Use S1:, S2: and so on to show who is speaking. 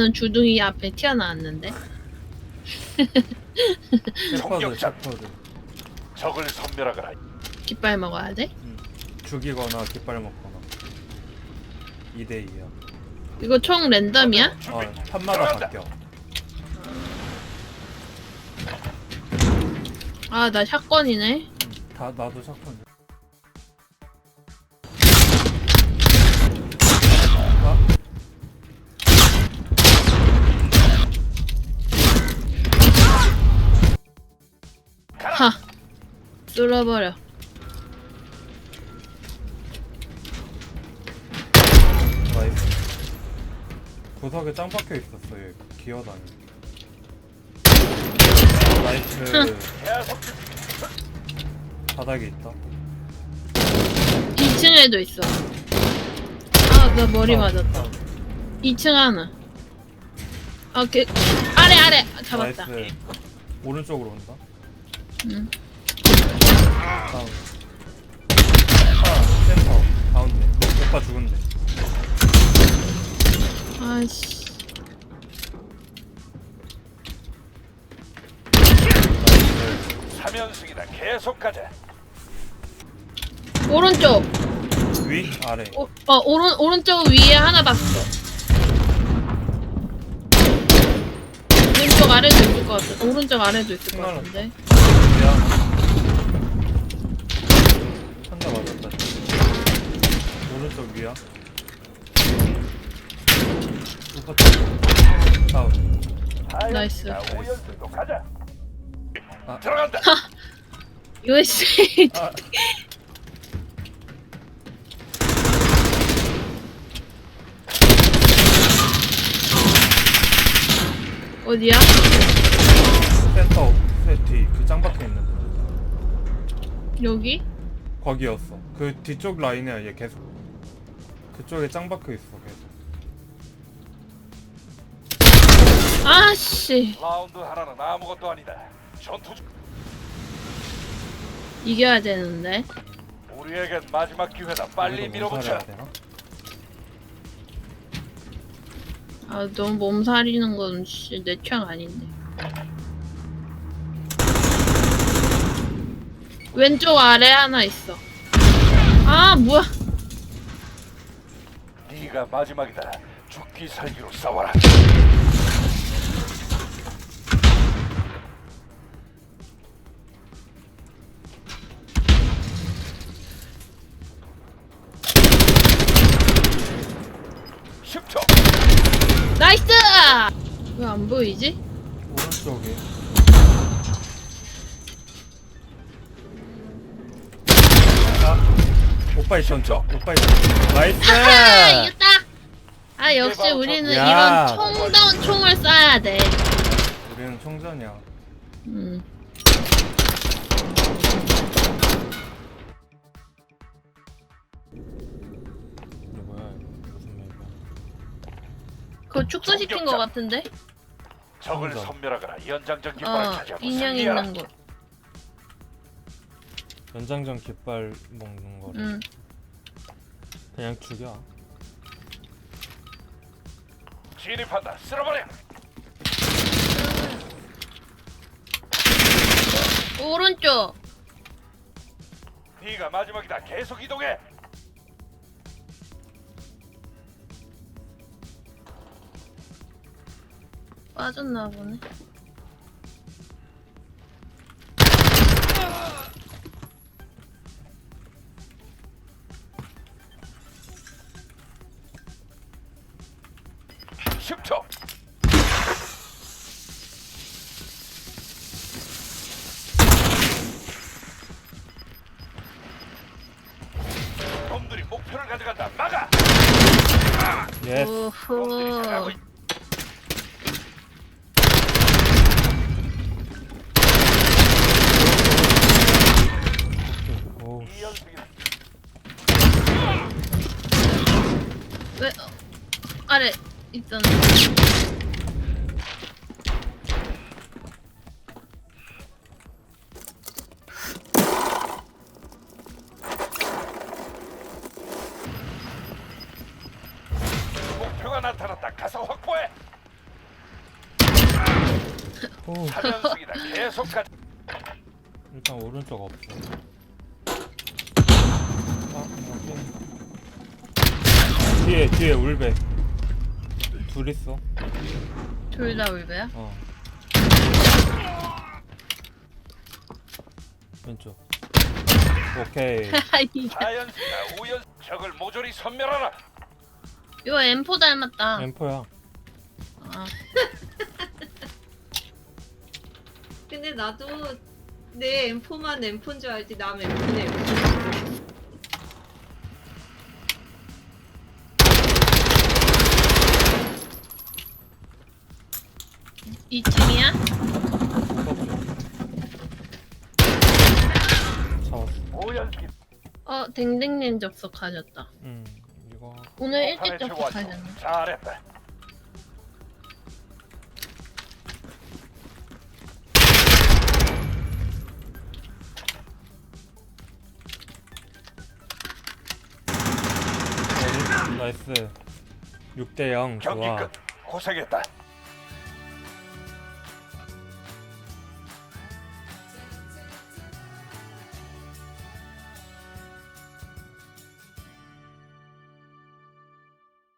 S1: 는 주둥이 앞에 튀어나왔는데.
S2: 셰퍼드 셰퍼드
S3: 적을 섬멸하거라.
S1: 깃발 먹어야 돼?
S2: 죽이거나 깃발 먹거나 2대2야
S1: 이거 총 랜덤이야?
S2: 어 판마다
S3: 들어간다.
S2: 바뀌어
S1: 아, 나 샷건이네.
S2: 다 나도 샷건
S1: 뚫어버려.
S2: 나이스 구석에 짱 박혀 있었어 얘 기어다니 나이스. 바닥에 있다
S1: 2층에도 있어. 아, 나 머리
S2: 아,
S1: 맞았다.
S2: 아,
S1: 2층 하나. 아, 그, 아래, 아래! 잡았다.
S2: 나이스 오른쪽으로 온다
S1: 응.
S2: 다운 아 센터 가운데 오빠 죽은데
S1: 아씨.
S2: 나이스
S3: 삼연승이다. 계속 가자.
S1: 오른쪽.
S2: 위 아래
S1: 오, 어, 오른, 오른쪽 위에 하나 봤어. 왼쪽 아래도 있을 것 같아. 오른쪽 아래도 있을 것 같은데.
S2: 미안 한대 맞았다 오른쪽 위야 다운
S1: 나이스.
S2: 아.
S3: 들어간다.
S1: USA.
S2: 아
S1: 어디야?
S2: 센터 뒤그 짱박혀 있는데
S1: 여기?
S2: 거기였어 그 뒤쪽 라인이야 얘 계속 그쪽에 짱 박혀 있어 계속
S1: 아씨.
S3: 라운드 하나는 아무것도 아니다. 전투 중.
S1: 이겨야 되는데.
S3: 우리에겐 마지막 기회다. 빨리
S2: 여기도
S3: 밀어붙여.
S2: 몸살해야 되나?
S1: 아, 너무 몸살이는 건 씨, 내 취향 아닌데. 왼쪽 아래 하나 있어. 아, 뭐야.
S3: 네가 마지막이다. 죽기 살기로 싸워라.
S1: 나이스! 왜 안 보이지?
S2: 오른쪽에 오빠 있었죠 오빠 있었죠 나이스
S1: 아하! 이겼다! 아, 역시 우리는
S2: 야.
S1: 이런 총다운 총을 쏴야 돼.
S2: 우리는 총전이야
S1: 음.
S2: 이게 뭐야 이거 무슨 맵이야
S1: 그거 축소시킨 것 같은데?
S3: 적을
S2: 성전.
S3: 섬멸하거나 연장전 깃발을
S1: 어,
S3: 차지하고
S1: 인형. 있는 곳.
S2: 연장전 깃발 먹는 거를
S1: 음.
S2: 그냥 죽여
S3: 진입한다. 쓸어버려.
S1: 오른쪽!
S3: 네가 마지막이다. 계속 이동해.
S1: 빠졌나 보네.
S3: 십초 놈들이 목표를 가져간다. 막아.
S2: 예스
S3: 놈들이 잘하고.
S1: 오
S3: 이.
S1: 왜, 어, 아래 있었는데.
S3: 목표가 나타났다. 가서 확보해. 사연승이다. 계속 가.
S2: 일단 오른쪽 없어. 아. 뒤에 뒤에 울베. 둘 있어.
S1: 둘 다 울베야?
S2: 어. 왼쪽. 오케이.
S3: 사연승이다. 우연 적을 모조리 섬멸하라.
S1: 이거 M4 닮았다
S2: 엠포야.
S1: 아,
S4: 근데 나도 내 M4만 M4인 줄 알지 남 M4는 M4.
S1: 2층이야?
S2: 잡았어.
S3: 우연승.
S1: 어 댕댕님 접속하셨다
S2: 음 이거
S1: 오늘 일찍
S3: 폭탄의 최고
S1: 접속하셨네.
S3: 잘했다.
S2: 어디? 나이스. 6대 0
S3: 경기
S2: 좋아.
S3: 끝. 고생했다.